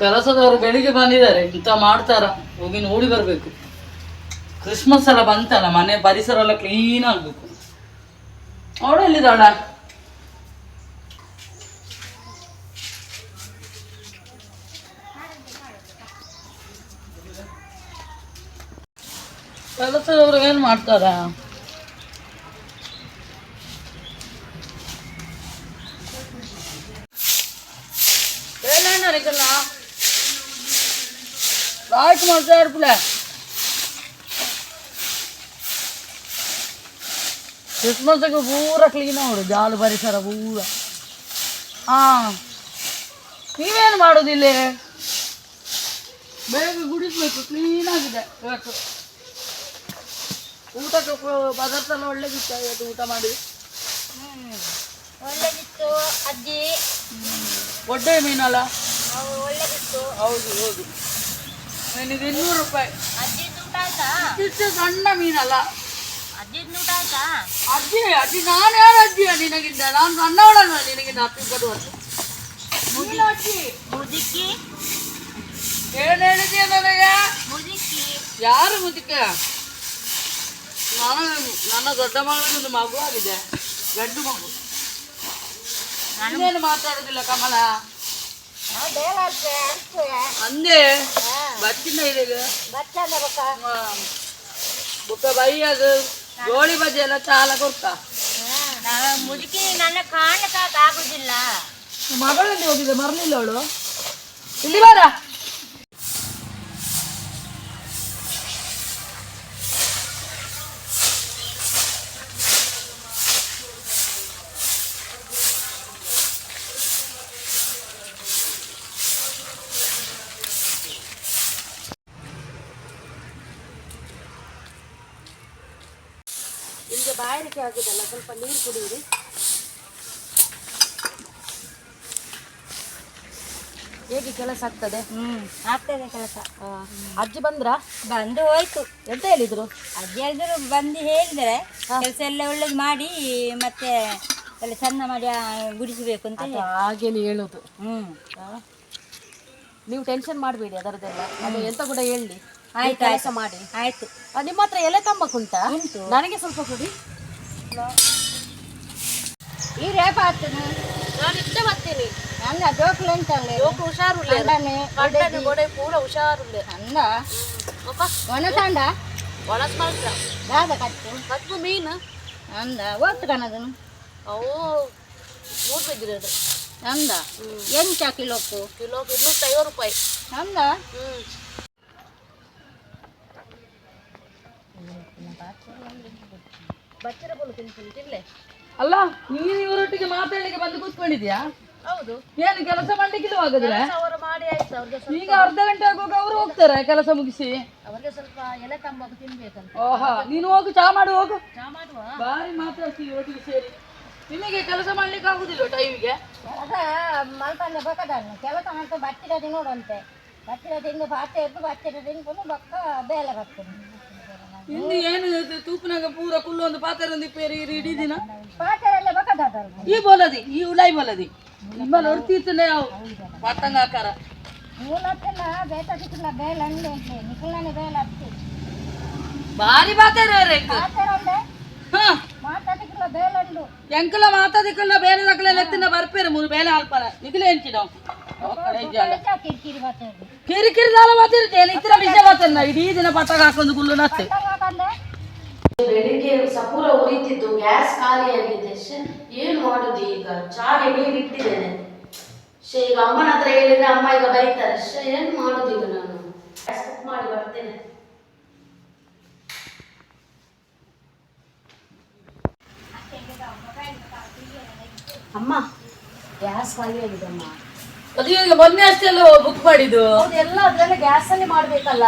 ಕೆಲಸದವರು ಬೆಳಿಗ್ಗೆ ಬಂದಿದ್ದಾರೆ ಇಂತ ಮಾಡ್ತಾರ? ಹೋಗಿ ನೋಡಿ ಬರಬೇಕು. ಕ್ರಿಸ್ಮಸ್ ಎಲ್ಲ ಬಂತಲ್ಲ, ಮನೆ ಪರಿಸರ ಎಲ್ಲ ಕ್ಲೀನ್ ಆಗಬೇಕು. ಅವಳು ಎಲ್ಲಿದ್ದಾಳ? ಕೆಲಸದವ್ರು ಏನ್ ಮಾಡ್ತಾರ? ಆಯ್ತು ಮಾಡ್ತಾ ಇರ್ಬಿಡ ಕ್ರಿಸ್ಮಸ್ಗೆ ಪೂರ ಕ್ಲೀನ್ ಮಾಡು ಜಾಲು ಪರಿಸರ ಪೂರ. ಆ ನೀವೇನು ಮಾಡೋದಿಲ್ಲ ಬೇಗ ಗುಡಿಸ್ಬೇಕು ಕ್ಲೀನ್ ಆಗಿದೆ ಇವತ್ತು. ಊಟಕ್ಕೆ ಪದಾರ್ಥ ಎಲ್ಲ ಒಳ್ಳೆದಿತ್ತ ಇವತ್ತು ಊಟ ಮಾಡಿ? ಒಳ್ಳೆದಿತ್ತು ಅಜ್ಜಿ. ಒಡ್ಡೆ ಮೀನಲ್ಲ? ಒಳ್ಳೆ ಒಳ್ಳೆದಿತ್ತು. ಹೌದು ಹೌದು. ಇದು ಇನ್ನೂರು ರೂಪಾಯಿ ಅಜ್ಜಿದ್ದು ಊಟ ಆಯ್ತಾ ಇಷ್ಟು ಸಣ್ಣ ಮೀನಲ್ಲ ಅಜ್ಜಿದ್ದು ಊಟ ಆಯ್ತಾ ಅಜ್ಜಿ ಅಜ್ಜಿ ನಾನು ಯಾರು ಅಜ್ಜಿಯ ನಿನಗಿಂತ ನಾನು ಸಣ್ಣವಳಲ್ವ ನಿನಗಿಂತ ಹತ್ತು ಇಪ್ಪತ್ತು ವರ್ಷ ನೀನು ಅಜ್ಜಿ ಮುದುಕಿ ಏನ್ ಹೇಳಿದ್ಯ ನನಗೆ ಮುದುಕಿ ಯಾರು ಮುದುಕ ನಾನು ನನ್ನ ದೊಡ್ಡ ಮಗಳಿಗೆ ಒಂದು ಮಗು ಆಗಿದೆ ಗಂಡು ಮಗು ನಾನೇನು ಮಾತಾಡುದಿಲ್ಲ ಕಮಲ ಅಂದೆ ಬಚ್ಚಿನ ಇದೆ ಬಚ್ಚಂದ ಬೊಕ್ಕ. ಬುಕ್ಕ ಅದು. ಗೋಳಿ ಬಜ್ಜಿ ಎಲ್ಲ ಚಾಲ ಕೊಡ್ತಾ. ಮುದುಕಿ ನನ್ನ ಕಾಣಕ್ಕಾಗುದಿಲ್ಲ ಮಗಳಲ್ಲಿ ಹೋಗಿದೆ ಮರಲಿಲ್ಲ ಅವಳು. ಇಲ್ಲಿ ಬಾರ ನಿಮಗೆ ಬಾಯಾರಿಕೆ ಆಗೋದಲ್ಲ ಸ್ವಲ್ಪ ನೀರು ಕುಡಿಯಿರಿ. ಹೇಗೆ ಕೆಲಸ ಆಗ್ತದೆ? ಹ್ಮ್ ಆಗ್ತದೆ ಕೆಲಸ. ಅಜ್ಜಿ ಬಂದ್ರ? ಬಂದು ಹೋಯ್ತು. ಎಂತ ಹೇಳಿದ್ರು? ಅಜ್ಜಿ ಹೇಳಿದ್ರು ಬಂದು ಹೇಳಿದರೆ ಕೆಲಸ ಎಲ್ಲ ಒಳ್ಳೇದು ಮಾಡಿ ಮತ್ತೆ ಎಲ್ಲ ಚಂದ ಮಾಡಿ ಗುಡಿಸಬೇಕು ಅಂತ ಹಾಗೆ ಹಾಗೇನೆ ಹೇಳುದು. ಹ್ಮ್. ನೀವು ಟೆನ್ಷನ್ ಮಾಡಬೇಡಿ ಅದರದೆಲ್ಲ ಅದು ಎಂತ ಕೂಡ ಹೇಳಿ. ಆಯ್ತು ಕೆಲಸ ಆಯ್ತು. ಮಾಡಿ. ಆಯ್ತು. ನಿಮ್ಮ ಹತ್ರ ಎಲೆ ತಂಬಕ್ಕುಂಟಾ ಉಂಟು. ನನಗೆ ಸ್ವಲ್ಪ ಕೊಡಿ. ಈ ರೇಪ ಆಗ್ತದೆ ನಾನು ಇಷ್ಟೇ ಬರ್ತೀನಿ. ನನ್ನ ಜೋಕ್ಲು ಉಂಟಲ್ಲ ಹುಷಾರು ಗಂಡನೆ, ಗೋಡೆ ಪೂರ ಹುಷಾರು ಅಂದ ಒಣಸಂಡ? ಒಳಸ್ ಮಾತ್ರ ದಾದ ಕಟ್ಟು. ಕಟ್ಟು ಮೀನು. ಅಂದ ಓದ್ತು ಕಣದನು ಅವು ಮೂರು ಬಿದ್ದಿರೋದು ಅಂದ. ಎಂಟ ಕಿಲೋಕು ಕಿಲೋ ಐವತ್ತು ರೂಪಾಯಿ. ಅಂದ? ಹ್ಮ್. ಬಚ್ಚರ ಬೋಲು ತಿಂತೀನಿ ತಿನ್ಲೆ. ಅಲ್ಲ ನೀನು ಇವರೊಟ್ಟಿಗೆ ಮಾತಾಡ್ಲಿಕ್ಕೆ ಬಂದು ಕೂತ್ಕೊಂಡಿದ್ಯಾ? ಹೌದು. ಏನು ಕೆಲಸ ಮಾಡ್ಲಿಕ್ಕಿಲ್ಲ ಹಾಗಾದ್ರೆ? ಅವರು ಮಾಡಿ ಆಯ್ತು ಅವ್ರಿಗೆ ಈಗ ಅರ್ಧ ಗಂಟೆ ಆಗುವಾಗ ಅವರು ಹೋಗ್ತಾರೆ ಕೆಲಸ ಮುಗಿಸಿ. ಅವರಿಗೆ ಸ್ವಲ್ಪ ಎಲೆ ತಂಬಾಕು ತಿನ್ಬೇಕಂತ. ಓಹಾ ನೀನು ಹೋಗು ಚಾ ಮಾಡು ಹೋಗು. ಚಾ ಮಾಡುವ? ಬಾರಿ ಮಾತಾಡ್ತೀವಿ ಒಟ್ಟಿಗೆ ಸೇರಿ. ನಿಮಗೆ ಕೆಲಸ ಮಾಡ್ಲಿಕ್ಕೆ ಆಗುದಿಲ್ಲ ಟೈಮಿಗೆ? ಅದ ಮಲ್ಪಂದ ಬಕ್ಕದನ್ನು ಕೆಲಸ ಮಾಡ್ತಾ ಬಟ್ಟಿರ ನೋಡುವಂತೆ. ಬಚ್ಚಿರ ತಿಂದು ಪಾತ್ರೆ ಎದ್ದು ಬಟ್ಟಿರ ತಿನ್ಕೊಂಡು ಬಕ್ಕ ಬೇಲೆ ಬರ್ತದೆ. ಇನ್ನು ಏನು ಇದು ತೂಪಿನಾಗ ಪೂರ ಕುಲ್ಲು ಒಂದು ಪಾತ್ರೆ ಒಂದು ಪೇರಿ ಇಡೀ ದಿನ ಪಾತ್ರೆ ಎಲ್ಲ ಬಕ್ಕದಲ್ಲ ಈ ಬೋಲದಿ ಈ ಉಡಾಯಿ ಬೋಲದಿ ನಿಮ್ಮಲ್ಲಿ ಹೊರ್ತೀರ್ತನೆ ಅವು ಪಟ್ಟಂಗ ಆಕಾರ ಮೂಲತ್ತೆಲ್ಲ ಬೇತ ಸಿಕ್ಕಿಲ್ಲ ಬೇಲೆ ಅಂಡೆ ಅಂತೆ ನಿಖಿಲನೆ ಬೇಲೆ ಹತ್ತಿ ಬಾರಿ ಮಾತಾಡ್ರೆ ಪಾತ್ರೆ ಒಂದೆ ಹಾ ಮಾತಾಡಿಕ್ಕಿಲ್ಲ ಬೇಲೆ ಅಂಡು ಎಂಕಲ ಮಾತಾದಿಕ್ಕಲ್ಲ ಬೇರೆ ದಕ್ಕಲ ಎತ್ತಿನ ಬರ್ಪೇರು ಮೂರು ಬೇಲೆ ಅಲ್ಪರ ಉರಿತಿತ್ತು ಗ್ಯಾಸ್ ಖಾಲಿಯಾಗಿದೆ. ಶ್ಶೆ, ಏನು ಮಾಡುದು ಈಗ? ಚಾಗೆ ನೀರು ಇಟ್ಟಿದ್ದೇನೆ ಶೇ ಈಗ ಅಮ್ಮನ ಹತ್ರ ಹೇಳಿದ್ರೆ ಅಮ್ಮ ಈಗ ಬೈತಾರೆ. ಶೇ ಏನು ಮಾಡುದು ಈಗ ನಾನು? ಗ್ಯಾಸ್ ಬುಕ್ ಮಾಡಿ ಬರ್ತೇನೆ. ಅಮ್ಮ ಗ್ಯಾಸ್ ಖಾಲಿಯಾಗಿದೆ ಅಮ್ಮ. ಅದು ಈಗ ಮೊನ್ನೆ ಅಷ್ಟೆಲ್ಲ ಬುಕ್ ಮಾಡಿದ್ದು. ಎಲ್ಲ ಅದ್ರಲ್ಲೇ ಗ್ಯಾಸ್ ಅಲ್ಲಿ ಮಾಡ್ಬೇಕಲ್ಲ.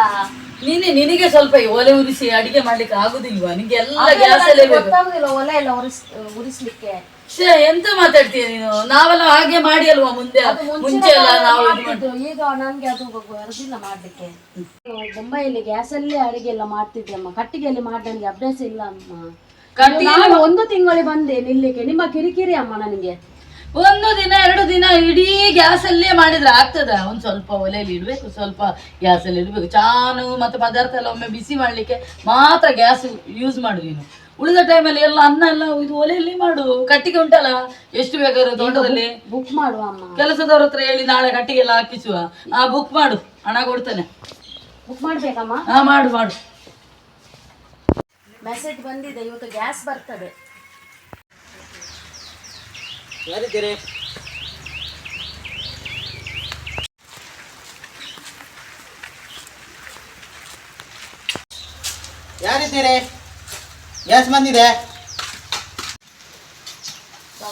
ನೀನೆ ನಿನಗೆ ಸ್ವಲ್ಪ ಈ ಒಲೆ ಉರಿಸಿ ಅಡಿಗೆ ಮಾಡ್ಲಿಕ್ಕೆ ಆಗುದಿಲ್ವಾ? ನಿಂಗೆ ಎಲ್ಲ ಗ್ಯಾಸ್ ಅಲ್ಲೇ ಬೇಕು. ಗೊತ್ತಾಗುದಿಲ್ಲ ಒಲೆ ಎಲ್ಲ ಉರಿಸ್ ಉರಿಸ್ಲಿಕ್ಕೆ. ಶ್ಶೇ, ಎಂತ ಮಾತಾಡ್ತೀಯ ನೀನು? ನಾವೆಲ್ಲ ಹಾಗೆ ಮಾಡಿ ಅಲ್ವಾ ಮುಂದೆ ಮುಂಚೆ ಎಲ್ಲ ನಾವು ಇದು ಮಾಡಿ- ಮಾಡ್ತಿದ್ದು. ಈಗ ನನ್ಗೆ ಅದು ಬರುದಿಲ್ಲ ಮಾಡ್ಲಿಕ್ಕೆ. ಬೊಂಬೈಯಲ್ಲಿ ಗ್ಯಾಸ್ ಅಲ್ಲೇ ಅಡಿಗೆ ಎಲ್ಲ ಮಾಡ್ತಿದ್ದೆ ಅಮ್ಮ. ಕಟ್ಟಿಗೆಯಲ್ಲಿ ಮಾಡಿ ನನಗೆ ಅಭ್ಯಾಸ ಇಲ್ಲ ಅಮ್ಮ. ಕಟ್ಟಿಗೆ ನಾನು ಒಂದು ತಿಂಗಳು ಬಂದೆ ನಿಲ್ಲಿಕ್ಕೆ. ನಿಮ್ಮ ಕಿರಿಕಿರಿ ಅಮ್ಮ ನನಗೆ. ಒಂದು ದಿನ ಎರಡು ದಿನ ಇಡೀ ಗ್ಯಾಸಲ್ಲೇ ಮಾಡಿದ್ರೆ ಆಗ್ತದ? ಒಂದು ಸ್ವಲ್ಪ ಒಲೆಯಲ್ಲಿ ಇಡಬೇಕು ಸ್ವಲ್ಪ ಗ್ಯಾಸಲ್ಲಿ ಇಡಬೇಕು. ಚಾನು ಮತ್ತೆ ಪದಾರ್ಥ ಎಲ್ಲ ಒಮ್ಮೆ ಬಿಸಿ ಮಾಡ್ಲಿಕ್ಕೆ ಮಾತ್ರ ಗ್ಯಾಸ್ ಯೂಸ್ ಮಾಡು ನೀನು. ಉಳಿದ ಟೈಮಲ್ಲಿ ಎಲ್ಲ ಅನ್ನ ಎಲ್ಲ ಇದು ಒಲೆಯಲ್ಲಿ ಮಾಡು. ಕಟ್ಟಿಗೆ ಉಂಟಲ್ಲ ಎಷ್ಟು ಬೇಕಾದ್ರೂ ತೋಟದಲ್ಲಿ. ಬುಕ್ ಮಾಡುವ ಕೆಲಸದವ್ರ ಹತ್ರ ಹೇಳಿ ನಾಳೆ ಕಟ್ಟಿಗೆ ಎಲ್ಲ ಹಾಕಿಸುವ. ಆ ಬುಕ್ ಮಾಡು. ಹಣ ಕೊಡ್ತಾನೆ. ಬುಕ್ ಮಾಡ್ಬೇಕಮ್ಮ? ಹಾ ಮಾಡು ಮಾಡು. ಮೆಸೇಜ್ ಬಂದಿದೆ ಇವತ್ತು ಗ್ಯಾಸ್ ಬರ್ತದೆ. ಯಾರಿದ್ದೀರಿ ಯಾರಿದ್ದೀರಿ ಗ್ಯಾಸ್ ಬಂದಿದೆ?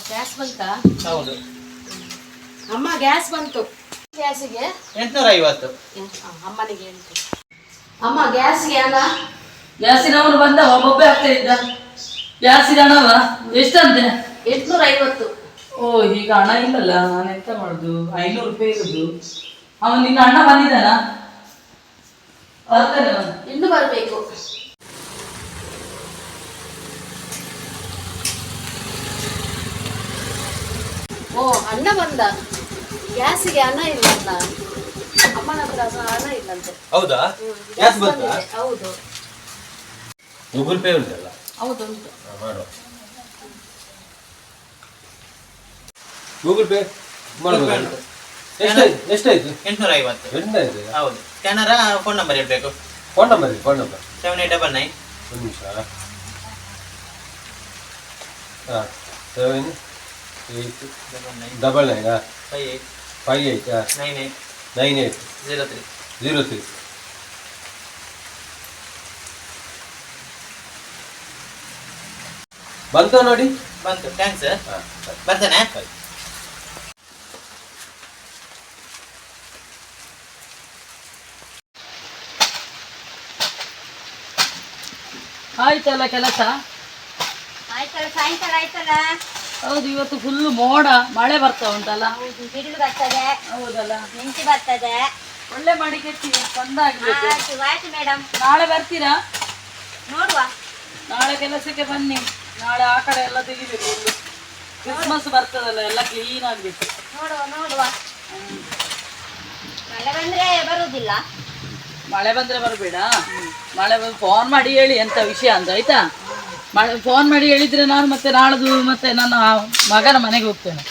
ಗ್ಯಾಸ್ ಬಂತಾ? ಹೌದು. ಅಮ್ಮ ಗ್ಯಾಸ್ ಬಂತು. ಗ್ಯಾಸಿಗೆ? ಎಂಟ್ನೂರ ಐವತ್ತು. ಅಮ್ಮನಿಗೆ ಅಮ್ಮ ಗ್ಯಾಸ್ಗೆ ಅಲ್ಲ? ಗ್ಯಾಸಿನವನು ಬಂದ ಒಬ್ಬೊಬ್ಬೆ ಆಗ್ತಾ ಇದ್ದ. ಗ್ಯಾಸಿಗೆ ಹಣವ ಎಷ್ಟಂತೆ? ಎಂಟ್ನೂರ ಐವತ್ತು. ಓ ಈಗ ಹಣ ಇಲ್ಲಲ್ಲ ನಾನು ಎಂತ ಮಾಡುದು? ಐನೂರು ರೂಪಾಯಿ ಇರುದು. ಅವನು ನಿನ್ನ ಅಣ್ಣ ಬಂದಿದ್ದಾನ? ಬರ್ತಾನೆ ಅವನು. ಇನ್ನು ಬರಬೇಕು. ಓ ಅಣ್ಣ ಬಂದ. ಗ್ಯಾಸಿಗೆ ಹಣ ಇಲ್ಲಲ್ಲ ಅಮ್ಮನ ಹತ್ರ ಸಹ ಹಣ ಇಲ್ಲಂತೆ. ಹೌದಾ? ಗ್ಯಾಸ್ ಬಂದಿದೆ. ಬಂತಾ? ಹೌದು. ಗೂಗಲ್ ಪೇ ಉಂಟಲ್ಲ? ಹೌದು ಉಂಟು. ಮಾಡುವ ಗೂಗಲ್ ಪೇ ಮಾಡ್ಬೋದು. ಎಷ್ಟಾಯ್ತು? ಎಷ್ಟಾಯ್ತು? ಎಂಟುನೂರ ಐವತ್ತು ಎಂಟಾಯ್ತು ಹೌದು ಸ್ಕ್ಯಾನರ ಫೋನ್ ನಂಬರ್ ಇರಬೇಕು. Phone number phone number seven eight double nine ಒಂದು ನಿಮಿಷ. ಹಾಂ. Seven eight double nine double nine five eight five eight nine eight nine eight zero three zero three ಬಂತ ನೋಡಿ? ಬಂತು. ಥ್ಯಾಂಕ್ಸ್ ಹಾಂ ಬರ್ತೇನೆ? ಆಯ್ತಲ್ಲ ಕೆಲಸ? ಆಯ್ತಲ್ಲ ಸಾಯಂಕಾಲ ಆಯ್ತಲ್ಲ? ಹೌದು ಇವತ್ತು ಫುಲ್ ಮೋಡ ಮಳೆ ಬರ್ತಾ ಉಂಟಲ್ಲ? ಹೌದು ಬಿಡಿಲು ಬರ್ತದೆ. ಹೌದಲ್ಲ? ಮಿಂಚು ಬರ್ತದೆ. ಒಳ್ಳೆ ಮಾಡಿ ಕೆತ್ತೀವಿ ಚಂದ ಆಗ್ಬೇಕು ಆಯ್ತು ಆಯ್ತು ಮೇಡಮ್ ನಾಳೆ ಬರ್ತೀರಾ? ನೋಡುವ. ನಾಳೆ ಕೆಲಸಕ್ಕೆ ಬನ್ನಿ. ನಾಳೆ ಆ ಕಡೆ ಎಲ್ಲ ತೆಗಿಬೇಕು ಒಂದು ಕ್ರಿಸ್ಮಸ್ ಬರ್ತದಲ್ಲ ಎಲ್ಲ ಕ್ಲೀನ್ ಆಗ್ಬೇಕು. ನೋಡುವ ನೋಡುವ. ಮಳೆ ಬಂದ್ರೆ ಬರುವುದಿಲ್ಲ. ಮಳೆ ಬಂದ್ರೆ ಬರಬೇಡ. ಮಳೆ ಬಂದು ಫೋನ್ ಮಾಡಿ ಹೇಳಿ ಎಂತ ವಿಷಯ ಅಂತ, ಆಯ್ತಾ? ಫೋನ್ ಮಾಡಿ ಹೇಳಿದ್ರೆ ನಾನು ಮತ್ತೆ ನಾಳದು ಮತ್ತೆ ನನ್ನ ಮಗನ ಮನೆಗೆ ಹೋಗ್ತೇನೆ.